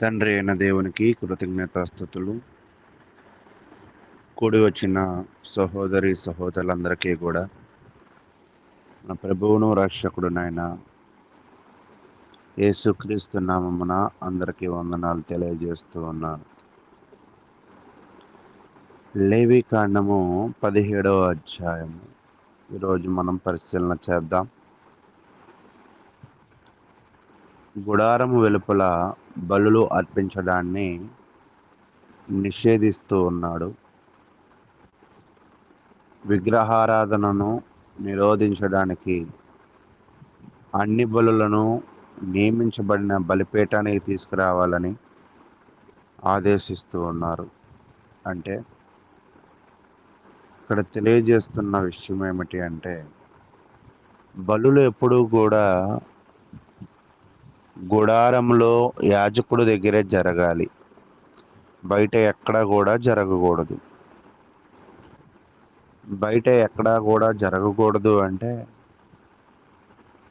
తండ్రి అయిన దేవునికి కృతజ్ఞతాస్థుతులు కూడి వచ్చిన సహోదరి సహోదరులందరికీ కూడా మన ప్రభువును రక్షకుడునైన యేసుక్రీస్తు నామమున అందరికీ వందనాలు తెలియజేస్తూ ఉన్నాను. లేవి కాండము పదిహేడవ అధ్యాయము. ఈరోజు మనం పరిశీలన చేద్దాం. గుడారము వెలుపల బలులు అర్పించడాన్ని నిషేధిస్తూ ఉన్నాడు. విగ్రహారాధనను నిరోధించడానికి అన్ని బలులను నియమించబడిన బలిపీఠానికి తీసుకురావాలని ఆదేశిస్తూ ఉన్నారు. అంటే ఇక్కడ తెలియజేస్తున్న విషయం ఏమిటి అంటే బలులు ఎప్పుడూ కూడా గుడారంలో యాజకుడు దగ్గరే జరగాలి. బయట ఎక్కడా కూడా జరగకూడదు. బయట ఎక్కడా కూడా జరగకూడదు అంటే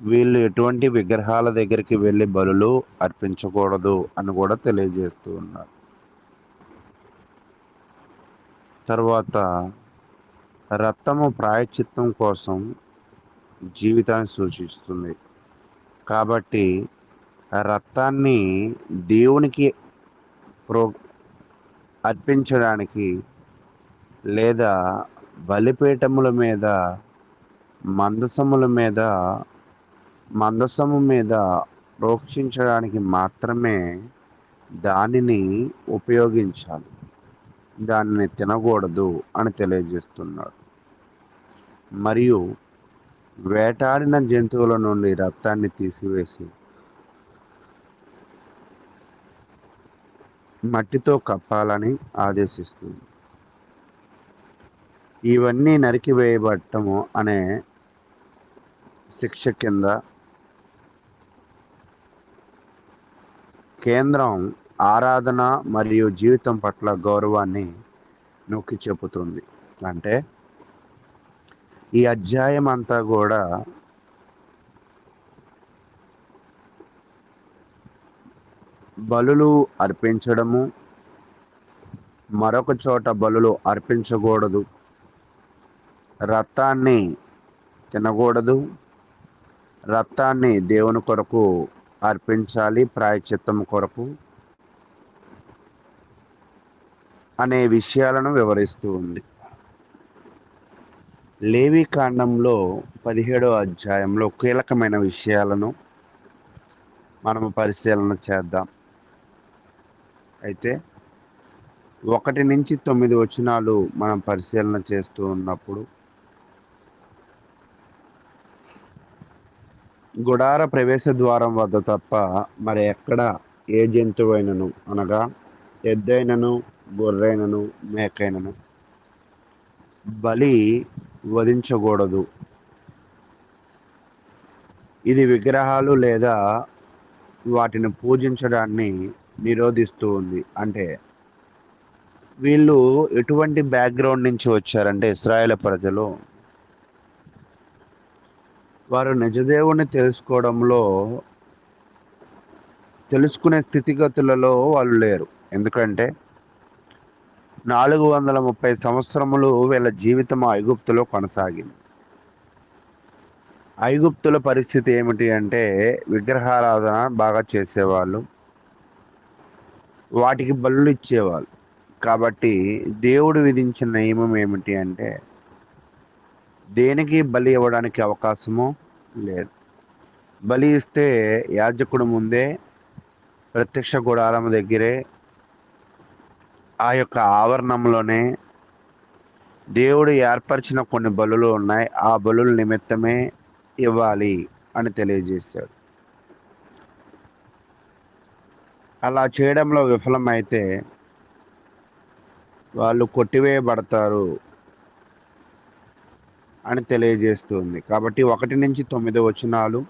వీళ్ళు ఎటువంటి విగ్రహాల దగ్గరికి వెళ్ళి బలులు అర్పించకూడదు అని కూడా తెలియజేస్తూ ఉన్నారు. తర్వాత రక్తము ప్రాయచిత్తం కోసం జీవితాన్ని సూచిస్తుంది. కాబట్టి రక్తాన్ని దేవునికి ప్రో అర్పించడానికి లేదా బలిపీఠముల మీద మందసముల మీద మందసము మీద ప్రోక్షించడానికి మాత్రమే దానిని ఉపయోగించాలి. దానిని తినకూడదు అని తెలియజేస్తున్నాడు. మరియు వేటాడిన జంతువుల నుండి రక్తాన్ని తీసివేసి మట్టితో కప్పాలని ఆదేశిస్తుంది. ఇవన్నీ నరికివేయబడటము అనే శిక్ష కింద కేంద్రం ఆరాధన మరియు జీవితం పట్ల గౌరవాన్ని నొక్కి చెబుతుంది. అంటే ఈ అధ్యాయం అంతా కూడా బలులు అర్పించడము. మరొక చోట బలులు అర్పించకూడదు. రక్తాన్ని తినకూడదు. రక్తాన్ని దేవుని కొరకు అర్పించాలి ప్రాయచిత్తం కొరకు అనే విషయాలను వివరిస్తూ ఉంది. లేవి కాండంలో పదిహేడో అధ్యాయంలో కీలకమైన విషయాలను మనము పరిశీలన చేద్దాం. అయితే ఒకటి నుంచి తొమ్మిది వచనాలు మనం పరిశీలన చేస్తూ ఉన్నప్పుడు గుడార ప్రవేశ ద్వారం వద్ద తప్ప మరి ఎక్కడ ఏ జంతువైనను అనగా ఎద్దైనను గొర్రెనను మేకైనను బలి వధించకూడదు. ఇది విగ్రహాలు లేదా వాటిని పూజించడాన్ని నిరోధిస్తూ ఉంది. అంటే వీళ్ళు ఎటువంటి బ్యాక్గ్రౌండ్ నుంచి వచ్చారంటే ఇస్రాయేల్ ప్రజలు? వారు నిజదేవుని తెలుసుకోవడంలో తెలుసుకునే స్థితిగతులలో వాళ్ళు లేరు. ఎందుకంటే నాలుగు వందల ముప్పై సంవత్సరములు వీళ్ళ జీవితం ఐగుప్తులో కొనసాగింది. ఐగుప్తుల పరిస్థితి ఏమిటి అంటే విగ్రహారాధన బాగా చేసేవాళ్ళు. వాటికి బలులు ఇచ్చేవాళ్ళు. కాబట్టి దేవుడు విధించిన నియమం ఏమిటి అంటే దేనికి బలి ఇవ్వడానికి అవకాశము లేదు. బలి ఇస్తే యాజకుడు ముందే ప్రత్యక్ష గుడారం దగ్గరే ఆ యొక్క ఆవరణంలోనే దేవుడు ఏర్పరిచిన కొన్ని బలులు ఉన్నాయి. ఆ బలుల నిమిత్తమే ఇవ్వాలి అని తెలియజేశాడు. అలా చేయడంలో విఫలమైతే వాళ్ళు కొట్టివేయబడతారు అని తెలియజేస్తుంది. కాబట్టి ఒకటి నుంచి తొమ్మిది వచనాలు.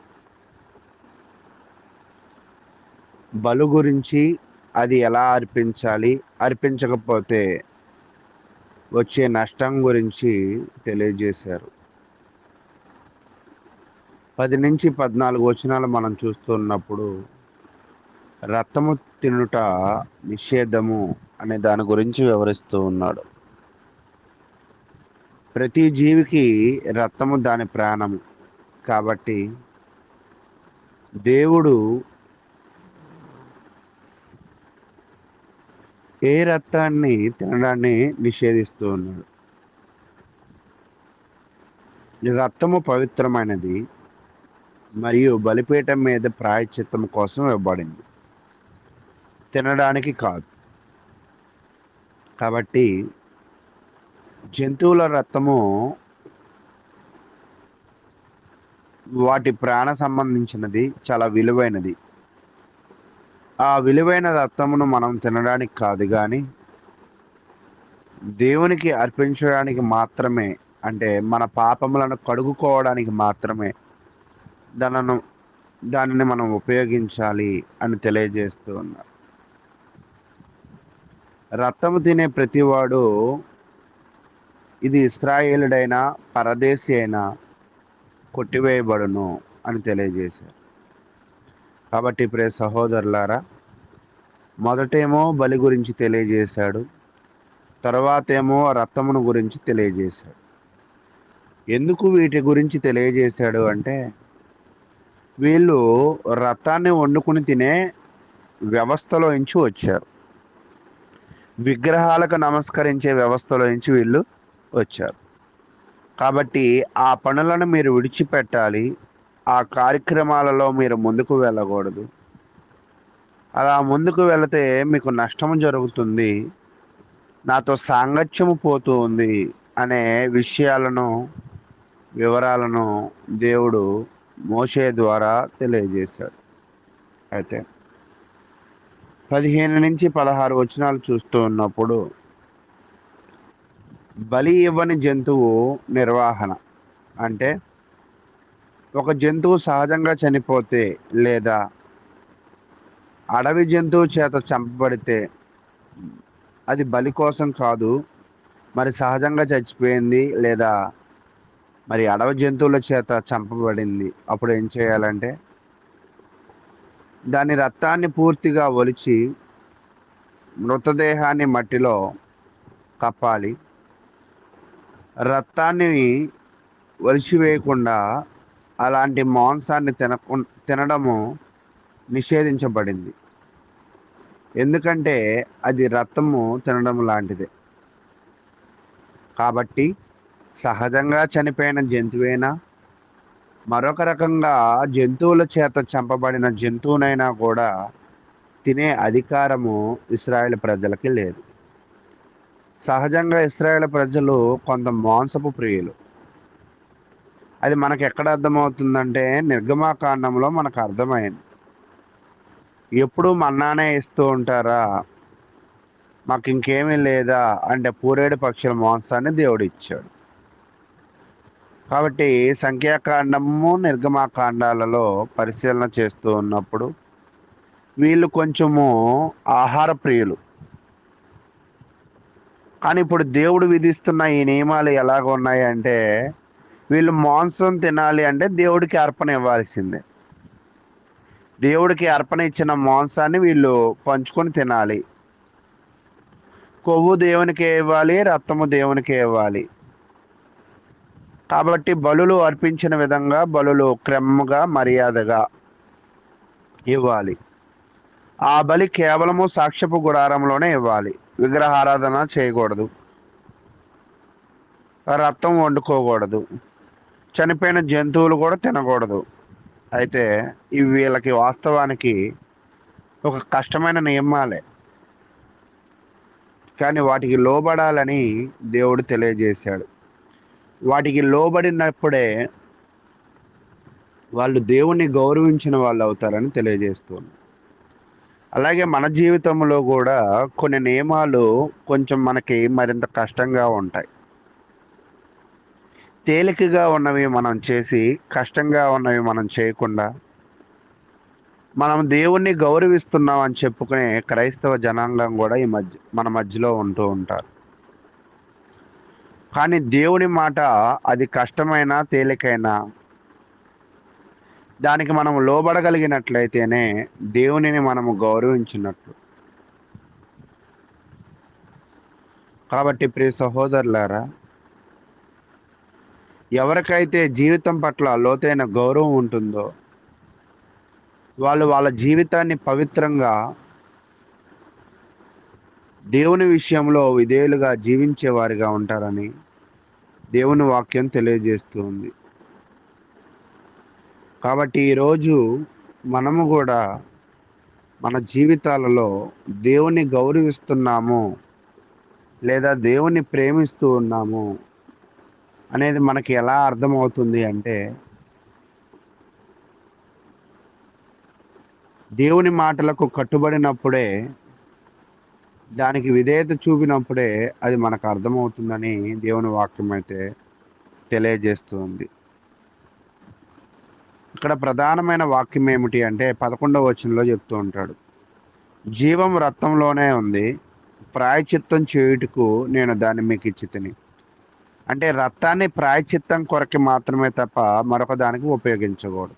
బలు గురించి అది ఎలా అర్పించాలి? అర్పించకపోతే వచ్చే నష్టం గురించి తెలియజేశారు. పది నుంచి పద్నాలుగు వచనాలు మనం చూస్తున్నప్పుడు రక్తము తినుట నిషేధము అనే దాని గురించి వివరిస్తూ ఉన్నాడు. ప్రతి జీవికి రక్తము దాని ప్రాణము. కాబట్టి దేవుడు ఏ రక్తాన్ని తినడాన్ని నిషేధిస్తూ ఉన్నాడు. రక్తము పవిత్రమైనది మరియు బలిపీఠం మీద ప్రాయచిత్తం కోసం ఇవ్వబడింది. తినడానికి కాదు. కాబట్టి జంతువుల రక్తము వాటి ప్రాణ సంబంధించినది చాలా విలువైనది. ఆ విలువైన రక్తమును మనం తినడానికి కాదు కానీ దేవునికి అర్పించడానికి మాత్రమే అంటే మన పాపములను కడుగుకోవడానికి మాత్రమే దానను దానిని మనం ఉపయోగించాలి అని తెలియజేస్తూ ఉన్నారు. రక్తము తినే ప్రతివాడు ఇది ఇస్రాయేలుడైనా పరదేశి అయినా కొట్టివేయబడును అని తెలియజేశారు. కాబట్టి ప్రే సహోదరులారా మొదటేమో బలి గురించి తెలియజేశాడు తర్వాతేమో రక్తమును గురించి తెలియజేశాడు. ఎందుకు వీటి గురించి తెలియజేశాడు అంటే వీళ్ళు రథాన్ని వండుకుని తినే వ్యవస్థలో నుంచి వచ్చారు. విగ్రహాలకు నమస్కరించే వ్యవస్థలో నుంచి వీళ్ళు వచ్చారు. కాబట్టి ఆ పనులను మీరు విడిచిపెట్టాలి. ఆ కార్యక్రమాలలో మీరు ముందుకు వెళ్ళకూడదు. అలా ముందుకు వెళితే మీకు నష్టం జరుగుతుంది. నాతో సాంగత్యము పోతూ ఉంది అనే విషయాలను వివరాలను దేవుడు మోషే ద్వారా తెలియజేశాడు. అయితే పదిహేను నుంచి పదహారు వచనాలు చూస్తూ ఉన్నప్పుడు బలి ఇవ్వని జంతువు నిర్వహణ. అంటే ఒక జంతువు సహజంగా చనిపోతే లేదా అడవి జంతువు చేత చంపబడితే అది బలి కోసం కాదు మరి సహజంగా చచ్చిపోయింది లేదా మరి అడవి జంతువుల చేత చంపబడింది. అప్పుడు ఏం చేయాలంటే దాని రక్తాన్ని పూర్తిగా ఒలిచి మృతదేహాన్ని మట్టిలో కప్పాలి. రక్తాన్ని ఒలిచివేయకుండా అలాంటి మాంసాన్ని తినకు తినడము నిషేధించబడింది. ఎందుకంటే అది రక్తము తినడం లాంటిదే. కాబట్టి సహజంగా చనిపోయిన జంతువైనా మరొక రకంగా జంతువుల చేత చంపబడిన జంతువునైనా కూడా తినే అధికారము ఇస్రాయేల్ ప్రజలకి లేదు. సహజంగా ఇస్రాయేల్ ప్రజలు కొంత మాంసపు ప్రియులు. అది మనకు ఎక్కడ అర్థమవుతుందంటే నిర్గమాకాండంలో మనకు అర్థమైంది. ఎప్పుడు మన్నానే ఇస్తూ ఉంటారా? మాకు ఇంకేమీ లేదా? అంటే పూరేడు పక్షుల మాంసాన్ని దేవుడు ఇచ్చాడు. కాబట్టి సంఖ్యాకాండము నిర్గమాకాండాలలో పరిశీలన చేస్తూ ఉన్నప్పుడు వీళ్ళు కొంచెము ఆహార ప్రియులు. కానీ ఇప్పుడు దేవుడు విధిస్తున్న ఈ నియమాలు ఎలాగ ఉన్నాయి అంటే వీళ్ళు మాంసం తినాలి అంటే దేవుడికి అర్పణ ఇవ్వాల్సిందే. దేవుడికి అర్పణ ఇచ్చిన మాంసాన్ని వీళ్ళు పంచుకొని తినాలి. కొవ్వు దేవునికి ఇవ్వాలి రక్తము దేవునికి ఇవ్వాలి. కాబట్టి బలులు అర్పించిన విధంగా బలులు క్రమగా మర్యాదగా ఇవ్వాలి. ఆ బలి కేవలము సాక్ష్యపు గుడారంలోనే ఇవ్వాలి. విగ్రహారాధన చేయకూడదు. రక్తం వండుకోకూడదు. చనిపోయిన జంతువులు కూడా తినకూడదు. అయితే ఇవి వీళ్ళకి వాస్తవానికి ఒక కష్టమైన నియమాలే. కానీ వాటికి లోబడాలని దేవుడు తెలియజేశాడు. వాటికి లోబడినప్పుడే వాళ్ళు దేవుణ్ణి గౌరవించిన వాళ్ళు అవుతారని తెలియజేస్తుంది. అలాగే మన జీవితంలో కూడా కొన్ని నియమాలు కొంచెం మనకి మరింత కష్టంగా ఉంటాయి. తేలికగా ఉన్నవి మనం చేసి కష్టంగా ఉన్నవి మనం చేయకుండా మనం దేవుణ్ణి గౌరవిస్తున్నాం అని చెప్పుకునే క్రైస్తవ జనాంగం కూడా ఈ మధ్య మన మధ్యలో ఉంటూ ఉంటారు. కానీ దేవుని మాట అది కష్టమైనా తేలికైనా దానికి మనం లోబడగలిగినట్లయితేనే దేవునిని మనము గౌరవించినట్లు. కాబట్టి ప్రియ సహోదరులారా ఎవరికైతే జీవితం పట్ల లోతైన గౌరవం ఉంటుందో వాళ్ళు వాళ్ళ జీవితాన్ని పవిత్రంగా దేవుని విషయంలో విధేయులుగా జీవించేవారిగా ఉంటారని దేవుని వాక్యం తెలియజేస్తుంది కాబట్టి ఈరోజు మనము కూడా మన జీవితాలలో దేవుని గౌరవిస్తున్నాము లేదా దేవుని ప్రేమిస్తూ ఉన్నాము అనేది మనకి ఎలా అర్థమవుతుంది అంటే దేవుని మాటలకు కట్టుబడినప్పుడే దానికి విధేయత చూపినప్పుడే అది మనకు అర్థమవుతుందని దేవుని వాక్యం అయితే తెలియజేస్తుంది. ఇక్కడ ప్రధానమైన వాక్యం ఏమిటి అంటే పదకొండవ వచనంలో చెప్తూ ఉంటాడు. జీవం రక్తంలోనే ఉంది ప్రాయచిత్తం చేయుటకు నేను దాన్ని మీకు ఇచ్చి తిని. అంటే రక్తాన్ని ప్రాయచిత్తం కొరకి మాత్రమే తప్ప మరొక దానికి ఉపయోగించకూడదు.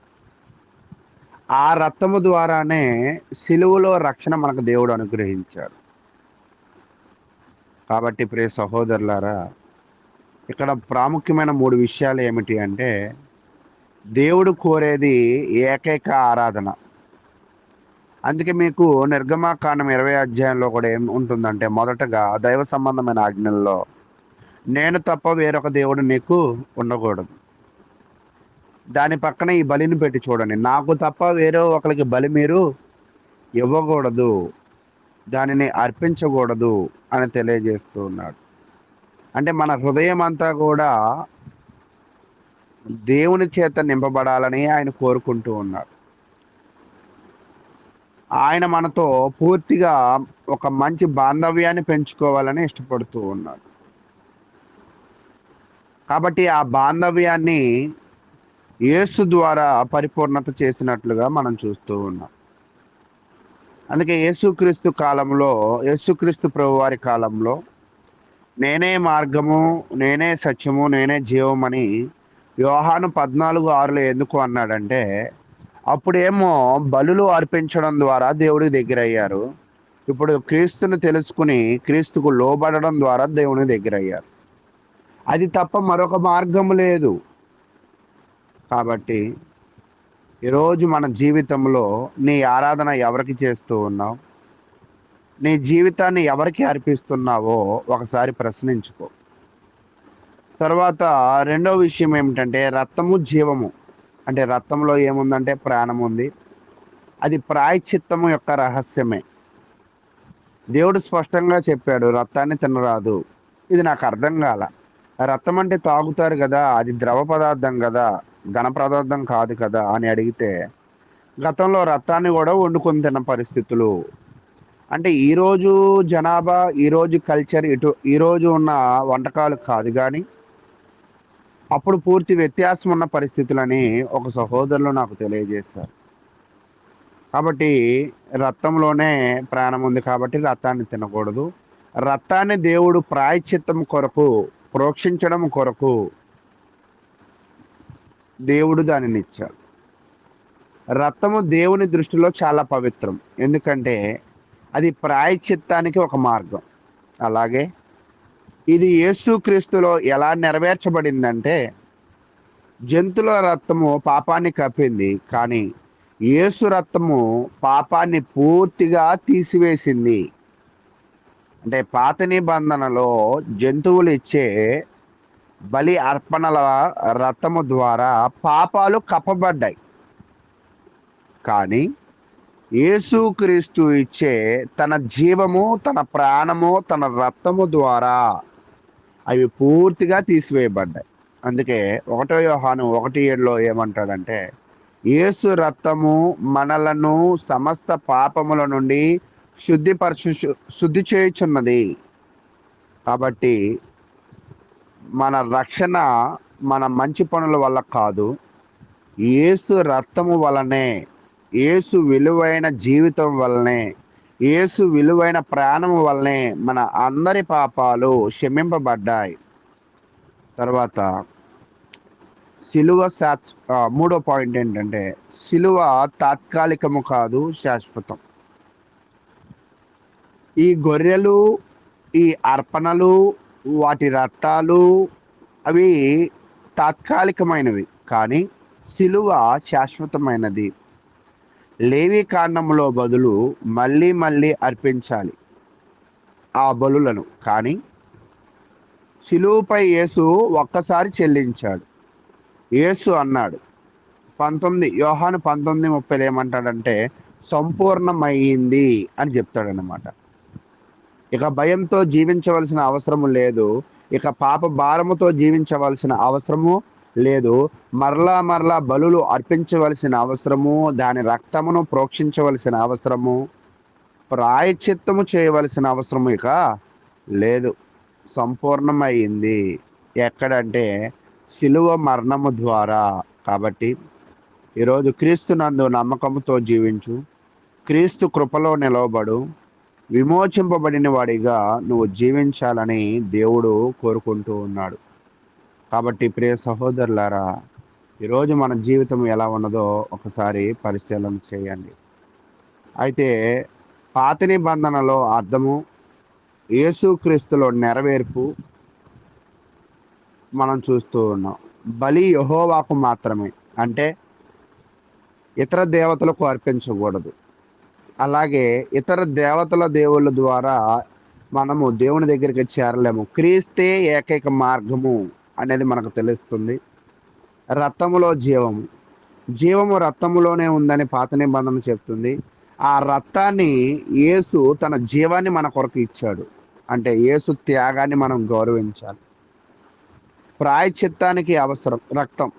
ఆ రక్తము ద్వారానే సిలువలో రక్షణ మనకు దేవుడు అనుగ్రహించాడు. కాబట్టి ప్రే సహోదరులారా ఇక్కడ ప్రాముఖ్యమైన మూడు విషయాలు ఏమిటి అంటే దేవుడు కోరేది ఏకైక ఆరాధన. అందుకే మీకు నిర్గమాకాండం ఇరవై అధ్యాయంలో కూడా ఏం ఉంటుందంటే మొదటగా దైవ సంబంధమైన ఆజ్ఞల్లో నేను తప్ప వేరొక దేవుడు నీకు ఉండకూడదు. దాని పక్కన ఈ బలిని పెట్టి చూడండి. నాకు తప్ప వేరే ఒకరికి బలి మీరు ఇవ్వకూడదు. దానిని అర్పించకూడదు అని తెలియజేస్తూ ఉన్నాడు. అంటే మన హృదయం అంతా కూడా దేవుని చేత నింపబడాలని ఆయన కోరుకుంటూ ఉన్నాడు. ఆయన మనతో పూర్తిగా ఒక మంచి బాంధవ్యాన్ని పెంచుకోవాలని ఇష్టపడుతూ ఉన్నాడు. కాబట్టి ఆ బాంధవ్యాన్ని యేసు ద్వారా పరిపూర్ణత చేసినట్లుగా మనం చూస్తూ ఉన్నాం. అందుకే యేసుక్రీస్తు కాలంలో యేసుక్రీస్తు ప్రభు వారి కాలంలో నేనే మార్గము నేనే సత్యము నేనే జీవమని యోహాను పద్నాలుగు ఆరులో ఎందుకు అన్నాడంటే అప్పుడేమో బలులు అర్పించడం ద్వారా దేవుడికి దగ్గరయ్యారు. ఇప్పుడు క్రీస్తుని తెలుసుకుని క్రీస్తుకు లోబడడం ద్వారా దేవుని దగ్గరయ్యారు. అది తప్ప మరొక మార్గం లేదు. కాబట్టి ఈరోజు మన జీవితంలో నీ ఆరాధన ఎవరికి చేస్తూ ఉన్నావు? నీ జీవితాన్ని ఎవరికి అర్పిస్తున్నావో ఒకసారి ప్రశ్నించుకో. తర్వాత రెండో విషయం ఏమిటంటే రక్తము జీవము. అంటే రక్తంలో ఏముందంటే ప్రాణం ఉంది. అది ప్రాయచిత్తము యొక్క రహస్యమే. దేవుడు స్పష్టంగా చెప్పాడు రక్తాన్ని తినరాదు. ఇది నాకు అర్థం కాల. రక్తం అంటే తాగుతారు కదా అది ద్రవ పదార్థం కదా. ఘన పదార్థం కాదు కదా అని అడిగితే గతంలో రక్తాన్ని కూడా వండుకొని తిన్న పరిస్థితులు. అంటే ఈరోజు జనాభా ఈరోజు కల్చర్ ఇటు ఈరోజు ఉన్న వంటకాలు కాదు కానీ అప్పుడు పూర్తి వ్యత్యాసం ఉన్న పరిస్థితులని ఒక సహోదరులు నాకు తెలియజేశారు. కాబట్టి రక్తంలోనే ప్రాణం ఉంది కాబట్టి రక్తాన్ని తినకూడదు. రక్తాన్ని దేవుడు ప్రాయచిత్తం కొరకు ప్రోక్షించడం కొరకు దేవుడు దానిని ఇచ్చాడు రక్తము దేవుని దృష్టిలో చాలా పవిత్రం. ఎందుకంటే అది ప్రాయచిత్తానికి ఒక మార్గం. అలాగే ఇది యేసుక్రీస్తులో ఎలా నెరవేర్చబడిందంటే జంతువుల రక్తము పాపాన్ని కప్పింది. కానీ యేసు రక్తము పాపాన్ని పూర్తిగా తీసివేసింది. అంటే పాత నిబంధనలో జంతువులు ఇచ్చే బలి అర్పణల రథము ద్వారా పాపాలు కప్పబడ్డాయి. కానీ యేసుక్రీస్తు ఇచ్చే తన జీవము తన ప్రాణము తన రక్తము ద్వారా అవి పూర్తిగా తీసివేయబడ్డాయి. అందుకే ఒకటో యోహాను ఒకటి ఏడులో ఏమంటాడంటే యేసు రక్తము మనలను సమస్త పాపముల నుండి శుద్ధిపరచు శుద్ధి చేయుచున్నది. కాబట్టి మన రక్షణ మన మంచి పనుల వల్ల కాదు. ఏసు రక్తము వలనే ఏసు విలువైన జీవితం వల్లనే ఏసు విలువైన ప్రాణం వల్లనే మన అందరి పాపాలు క్షమింపబడ్డాయి. తర్వాత సిలువ శాత్ మూడో పాయింట్ ఏంటంటే సిలువ తాత్కాలికము కాదు శాశ్వతం. ఈ గొర్రెలు ఈ అర్పణలు వాటి రక్తాలు అవి తాత్కాలికమైనవి కానీ సిలువ శాశ్వతమైనది. లేవి కాండంలో బదులు మళ్ళీ మళ్ళీ అర్పించాలి ఆ బలులను. కానీ సిలువుపై యేసు ఒక్కసారి చెల్లించాడు. యేసు అన్నాడు పంతొమ్మిది యోహాను పంతొమ్మిది ముప్పై ఏమంటాడంటే సంపూర్ణమైంది అని చెప్తాడనమాట ఇక భయంతో జీవించవలసిన అవసరము లేదు. ఇక పాప భారముతో జీవించవలసిన అవసరము లేదు. మరలా మరలా బలులు అర్పించవలసిన అవసరము దాని రక్తమును ప్రోక్షించవలసిన అవసరము ప్రాయచిత్తము చేయవలసిన అవసరము ఇక లేదు. సంపూర్ణమైంది. ఎక్కడంటే శిలువ మరణము ద్వారా. కాబట్టి ఈరోజు క్రీస్తు నందు నమ్మకంతో జీవించు. క్రీస్తు కృపలో నిలవబడు. విమోచింపబడిన వాడిగా నువ్వు జీవించాలని దేవుడు కోరుకుంటూ ఉన్నాడు. కాబట్టి ప్రియ సహోదరులారా ఈరోజు మన జీవితం ఎలా ఉన్నదో ఒకసారి పరిశీలన చేయండి. అయితే పాత నిబంధనలో అర్థము యేసుక్రీస్తులో నెరవేర్పు మనం చూస్తూ ఉన్నాం. బలి యహోవాకు మాత్రమే. అంటే ఇతర దేవతలకు అర్పించకూడదు. అలాగే ఇతర దేవతల దేవుళ్ళ ద్వారా మనము దేవుని దగ్గరికి చేరలేము. క్రీస్తే ఏకైక మార్గము అనేది మనకు తెలుస్తుంది. రక్తములో జీవము. జీవము రక్తములోనే ఉందని పాత నిబంధన చెప్తుంది. ఆ రక్తాన్ని యేసు తన జీవాన్ని మన కొరకు ఇచ్చాడు. అంటే యేసు త్యాగాన్ని మనం గౌరవించాలి. ప్రాయచిత్తానికి అవసరం రక్తం.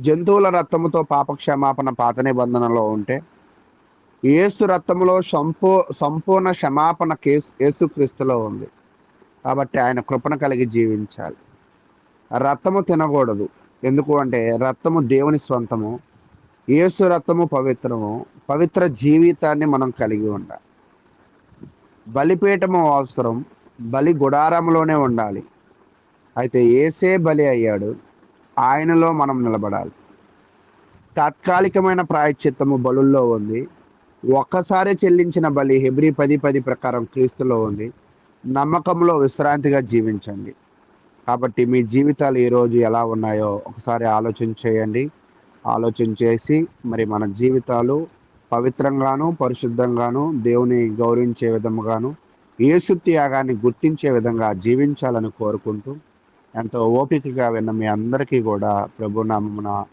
జంతువుల రక్తముతో పాపక్షమాపణ పాత నిబంధనలో ఉంటే ఏసు రక్తంలో సంపూ సంపూర్ణ క్షమాపణ కేసు యేసుక్రీస్తులో ఉంది. కాబట్టి ఆయన కృపణ కలిగి జీవించాలి. రక్తము తినకూడదు. ఎందుకు అంటే రక్తము దేవుని స్వంతము. ఏసు రక్తము పవిత్రము. పవిత్ర జీవితాన్ని మనం కలిగి ఉండాలి. బలిపీఠము అవసరం. బలి గుడారంలోనే ఉండాలి. అయితే ఏసే బలి అయ్యాడు. ఆయనలో మనం నిలబడాలి. తాత్కాలికమైన ప్రాయశ్చిత్తము బలుల్లో ఉంది. ఒక్కసారి చెల్లించిన బలి హెబ్రి పది పది ప్రకారం క్రీస్తులో ఉంది. నమ్మకంలో విశ్రాంతిగా జీవించండి. కాబట్టి మీ జీవితాలు ఈరోజు ఎలా ఉన్నాయో ఒకసారి ఆలోచన చేయండి. ఆలోచన చేసి మరి మన జీవితాలు పవిత్రంగాను పరిశుద్ధంగాను దేవుని గౌరవించే విధముగాను యేసు త్యాగాన్ని గుర్తించే విధంగా జీవించాలని కోరుకుంటూ ఎంతో ఓపికగా విన్న మీ అందరికీ కూడా ప్రభునామమున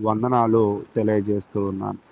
వందనాలు తెలియజేస్తూ ఉన్నాను.